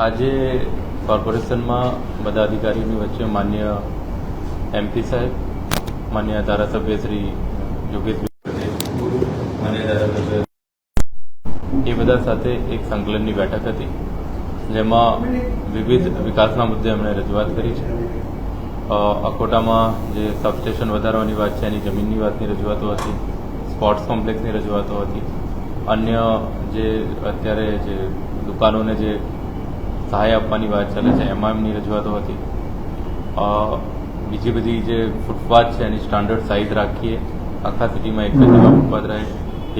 આજે કોર્પોરેશનમાં બધા અધિકારીઓની વચ્ચે માન્ય એમપી સાહેબ, માન્ય ધારાસભ્ય શ્રી યોગેશભાઈ માન્ય ધારાસભ્ય એ બધા સાથે એક સંકલનની બેઠક હતી, જેમાં વિવિધ વિકાસના મુદ્દે એમણે રજૂઆત કરી છે. અકોટામાં જે સબસ્ટેશન વધારવાની વાત છે, એની જમીનની વાતની રજૂઆતો હતી, સ્પોર્ટ્સ કોમ્પ્લેક્સની રજૂઆતો હતી, અન્ય જે અત્યારે જે દુકાનોને જે સહાય આપવાની વાત ચાલે છે એમાં એમની રજૂઆતો હતી. બીજી બધી જે ફૂટપાથ છે, એની સ્ટાન્ડર્ડ સાઇઝ રાખીએ. આખા સિટીમાં એક જ એવા ફૂટપાથ રહે.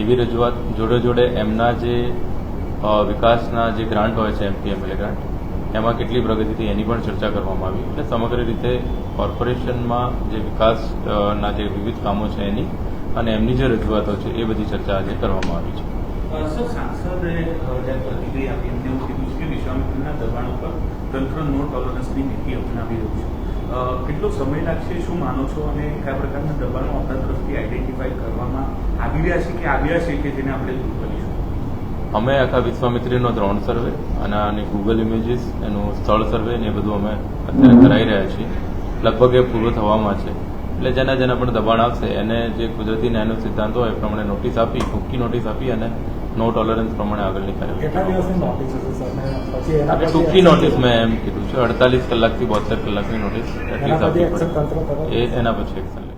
એવી રજૂઆત જોડે જોડે એમના જે વિકાસના જે ગ્રાન્ટ હોય છે એમપીએમએલએ ગ્રાન્ટ, એમાં કેટલી પ્રગતિ થઈ એની પણ ચર્ચા કરવામાં આવી. એટલે સમગ્ર રીતે કોર્પોરેશનમાં જે વિકાસના જે વિવિધ કામો છે એની અને એમની જે રજૂઆતો છે, એ બધી ચર્ચા આજે કરવામાં આવી છે. સાંસદે પ્રતિક્રિયા આપી, એમને એવું વિશ્વામિત્રના દબાણ ઉપર તંત્ર નો ટોલરન્સની નીતિ અપનાવી રહ્યું છે. કેટલો સમય લાગશે શું માનો છો? અને કયા પ્રકારના દબાણો આપણા તરફથી આઈડેન્ટિફાઈ કરવામાં આવી રહ્યા છે કે આવ્યા છે કે જેને આપણે દૂર કરીશું? અમે આખા વિશ્વામિત્રીનો દ્રોણ સર્વે અને આની ગૂગલ ઇમેજીસ એનું સ્થળ સર્વે ને એ બધું અમે અત્યારે કરાવી રહ્યા છીએ. લગભગ એ પૂરું થવામાં છે. એટલે જેના જેના પણ દબાણ આવશે એને જે કુદરતી ન્યાયનો સિદ્ધાંત હોય એ પ્રમાણે નોટિસ આપી ટૂંકી નોટિસ આપી અને નો ટોલરન્સ પ્રમાણે આગળની કાર્યવાહી કેટલા દિવસની નોટિસ હશે સર? ને પછી એના એટલે પછી ટૂંકી નોટિસ મેં એમ કીધું છે અડતાલીસ કલાકથી બોતેર કલાકની નોટિસ એટલીસ્ટ આપવી પડે. એ એના પછી એક્શન